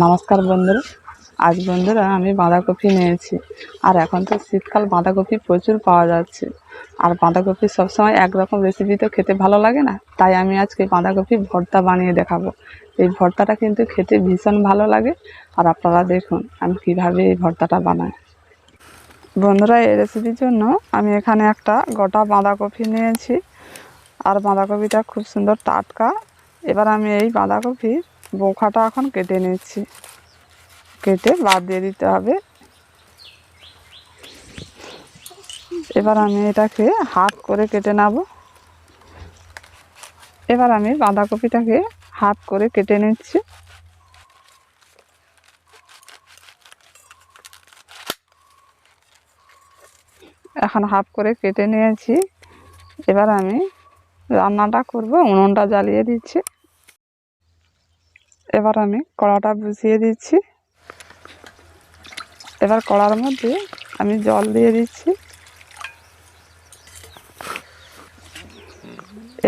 নমস্কার বন্ধুরা। আজ বন্ধুরা আমি বাঁধাকপি নিয়েছি। আর এখন তো শীতকাল, বাঁধাকপি প্রচুর পাওয়া যাচ্ছে। আর বাঁধাকপি সবসময় একরকম রেসিপি তো খেতে ভালো লাগে না। তাই আমি আজকে বাঁধাকপি ভর্তা বানিয়ে দেখাবো। এই ভর্তাটা কিন্তু খেতে ভীষণ ভালো লাগে। আর আপনারা দেখুন, আমি কীভাবে এই ভর্তাটা বানাই। বন্ধুরা, এই রেসিপির জন্য আমি এখানে একটা গোটা বাঁধাকপি নিয়েছি। আর বাঁধাকপিটা খুব সুন্দর টাটকা। এবার আমি এই বাঁধাকপির বোখাটা এখন কেটে নিচ্ছি কেটে বাদ দিয়ে দিতে হবে। এবার আমি এটাকে হাফ করে কেটে নেব। এবার আমি বাঁধাকপিটাকে হাফ করে কেটে নিচ্ছি। এখন হাফ করে কেটে নিয়েছি। এবার আমি রান্নাটা করব, উনুনটা জ্বালিয়ে দিচ্ছি। এবার আমি কড়াটা বসিয়ে দিচ্ছি। এবার কড়ার মধ্যে আমি জল দিয়ে দিচ্ছি।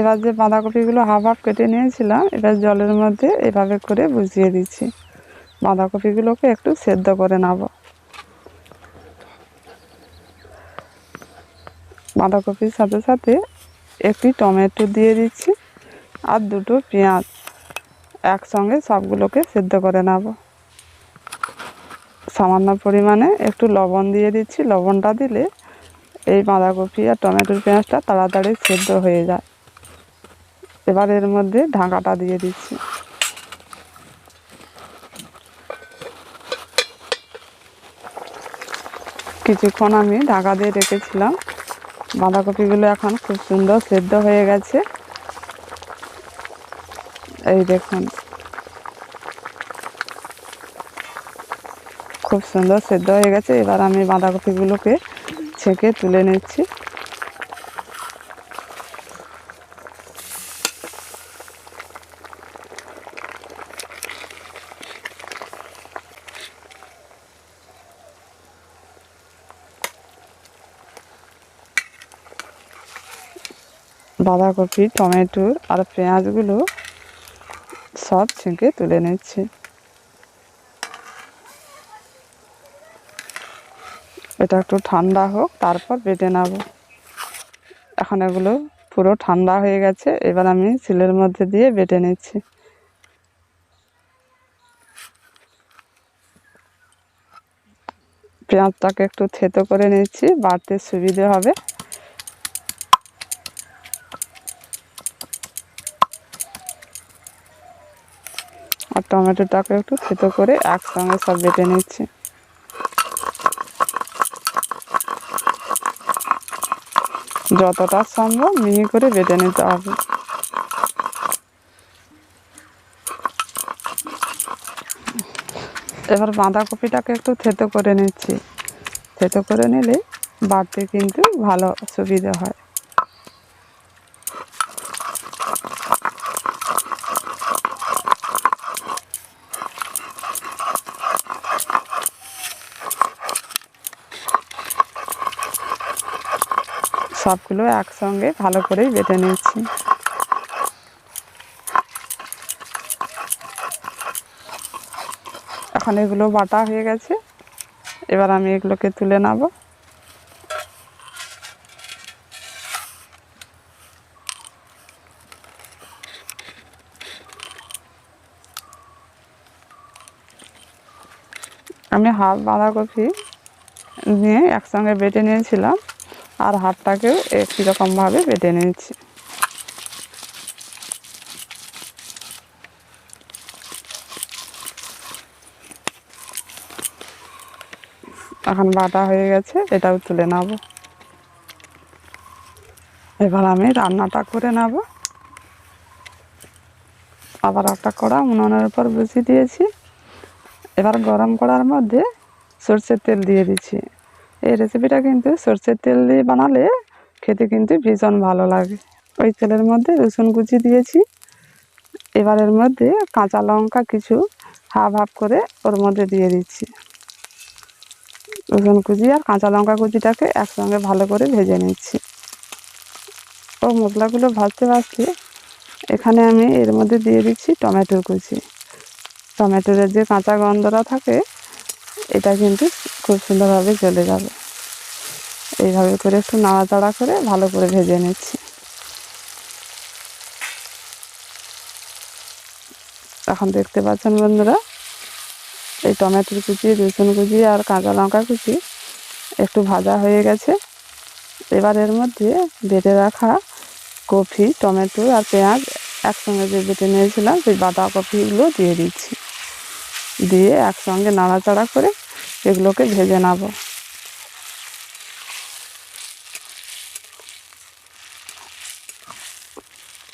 এবার যে বাঁধাকপিগুলো হাফ হাফ কেটে নিয়েছিলাম, এবার জলের মধ্যে এভাবে করে বসিয়ে দিচ্ছি। বাঁধাকপিগুলোকে একটু সেদ্ধ করে নেব। বাঁধাকপির সাথে সাথে একটি টমেটো দিয়ে দিচ্ছি আর দুটো পেঁয়াজ। একসঙ্গে সবগুলোকে সেদ্ধ করে নেব। সামান্য পরিমাণে একটু লবণ দিয়ে দিচ্ছি। লবণটা দিলে এই বাঁধাকপি আর টমেটোর পেঁয়াজটা তাড়াতাড়ি সেদ্ধ হয়ে যায়। এবার এর মধ্যে ঢাকাটা দিয়ে দিচ্ছি। কিছুক্ষণ আমি ঢাকা দিয়ে রেখেছিলাম। বাঁধাকপিগুলো এখন খুব সুন্দর সেদ্ধ হয়ে গেছে। এই দেখুন। খুব সুন্দর সেদ্ধ হয়ে গেছে। এবার আমি বাঁধাকপিগুলোকে ছেঁকে তুলে নিচ্ছি। বাঁধাকপি, টমেটো আর পেঁয়াজগুলো সব ছেঁকে তুলে নিচ্ছি। এটা একটু ঠান্ডা হোক, তারপর বেটে নেব। এখন এগুলো পুরো ঠান্ডা হয়ে গেছে, এবার আমি সিলের মধ্যে দিয়ে বেটে নিচ্ছি। পেঁয়াজটাকে একটু থেতো করে নিচ্ছি, বাড়তে সুবিধে হবে। টমেটোটাকে একটু থেতো করে একসঙ্গে সব বেটে নিচ্ছি। যতটা সম্ভব মিহি করে বেটে নিতে হবে। এবার বাঁধাকপিটাকে একটু থেতো করে নিচ্ছি। থেতো করে নিলে বাড়তে কিন্তু ভালো সুবিধা হয়। সবগুলো একসঙ্গে ভালো করেই বেটে নিচ্ছি এখন এগুলো বাটা হয়ে গেছে। এবার আমি এগুলোকে তুলে নেব। আমি হাফ বাঁধাকপি নিয়ে একসঙ্গে বেটে নিয়েছিলাম। আর হাফটাকেও একই রকমভাবে বেটে নিয়েছি। এখন বাটা হয়ে গেছে, এটাও তুলে নেব। এবার আমি রান্নাটা করে নেব। আবার একটা কড়া উনুনের উপর বসিয়ে দিয়েছি। এবার গরম করার মধ্যে সর্ষের তেল দিয়ে দিচ্ছি। এই রেসিপিটা কিন্তু সর্ষের তেল দিয়ে বানালে খেতে কিন্তু ভীষণ ভালো লাগে। ওই তেলের মধ্যে রসুন কুচি দিয়েছি। এবার এর মধ্যে কাঁচা লঙ্কা কিছু হাফ হাফ করে ওর মধ্যে দিয়ে দিচ্ছি। রসুন কুচি আর কাঁচা লঙ্কা কুচিটাকে একসঙ্গে ভালো করে ভেজে নিচ্ছি। ও মশলাগুলো ভাজতে ভাজতে এখানে আমি এর মধ্যে দিয়ে দিচ্ছি টমেটোর কুচি। টমেটোর যে কাঁচা গন্ধটা থাকে এটা কিন্তু খুব সুন্দরভাবে চলে যাবে। এইভাবে করে একটু নাড়াচাড়া করে ভালো করে ভেজে নিচ্ছি। এখন দেখতে পাচ্ছেন বন্ধুরা, এই টমেটোর কুচি, রসুন কুচি আর কাঁচা লঙ্কা কুচি একটু ভাজা হয়ে গেছে। এবার এর মধ্যে বেটে রাখা কফি, টমেটো আর পেঁয়াজ একসঙ্গে যে বেটে নিয়েছিলাম, সেই বাঁধাকপিগুলো দিয়ে দিচ্ছি। দিয়ে একসঙ্গে নাড়াচাড়া করে এগুলোকে ভেজে নেব।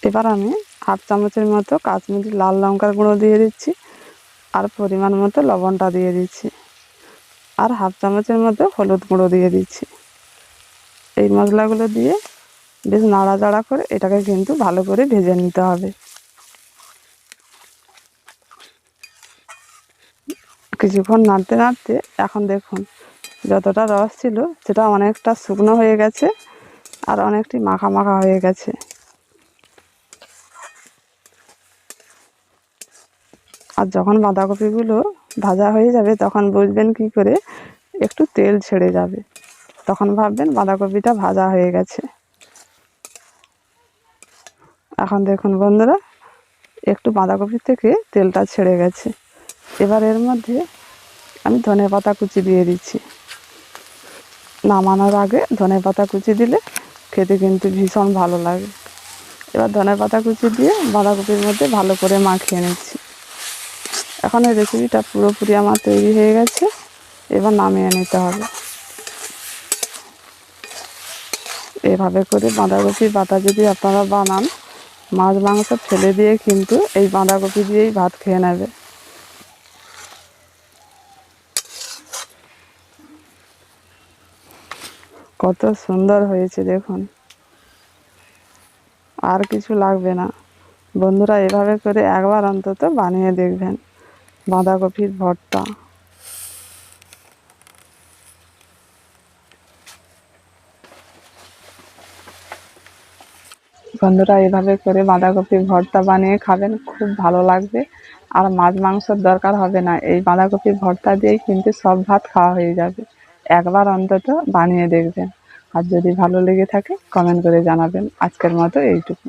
এবার আমি হাফ চামচের মতো কাশ্মীরি লাল লঙ্কার গুঁড়ো দিয়ে দিচ্ছি আর পরিমাণ মতো লবণটা দিয়ে দিচ্ছি আর হাফ চামচের মতো হলুদ গুঁড়ো দিয়ে দিচ্ছি। এই মশলাগুলো দিয়ে বেশ নাড়াচাড়া করে এটাকে কিন্তু ভালো করে ভেজে নিতে হবে। কিছুক্ষণ নাড়তে নাড়তে এখন দেখুন যতটা রস ছিল সেটা অনেকটা শুকনো হয়ে গেছে আর অনেকটি মাখা মাখা হয়ে গেছে। আর যখন বাঁধাকপিগুলো ভাজা হয়ে যাবে তখন বুঝবেন কি করে একটু তেল ছেড়ে যাবে। তখন ভাববেন বাঁধাকপিটা ভাজা হয়ে গেছে। এখন দেখুন বন্ধুরা, একটু বাঁধাকপি থেকে তেলটা ছেড়ে গেছে। এবার এর মধ্যে আমি ধনে পাতা কুচি দিয়ে দিচ্ছি। নামানোর আগে ধনে পাতা কুচি দিলে খেতে কিন্তু ভীষণ ভালো লাগে। এবার ধনে পাতা কুচি দিয়ে বাঁধাকপির মধ্যে ভালো করে মাখিয়ে নিচ্ছি। এখন এই রেসিপিটা পুরোপুরি আমার তৈরি হয়ে গেছে। এবার নামিয়ে নিতে হবে। এভাবে করে বাঁধাকপির বাটা যদি আপনারা বানান, মাছ মাংস ফেলে দিয়ে কিন্তু এই বাঁধাকপি দিয়েই ভাত খেয়ে নেবে। কত সুন্দর হয়েছে দেখুন। আর কিছু লাগবে না। বন্ধুরা, এভাবে করে একবার অন্তত বানিয়ে দেখবেন। বাঁধাকপির ভর্তা। বন্ধুরা, এভাবে করে বাঁধাকপির ভর্তা বানিয়ে খাবেন, খুব ভালো লাগবে। আর মাছ মাংসর দরকার হবে না। এই বাঁধাকপির ভর্তা দিয়েই কিন্তু সব ভাত খাওয়া হয়ে যাবে। একবার অন্তত বানিয়ে দেখবেন। আর যদি ভালো লেগে থাকে কমেন্ট করে জানাবেন। আজকের মতো এইটুকু।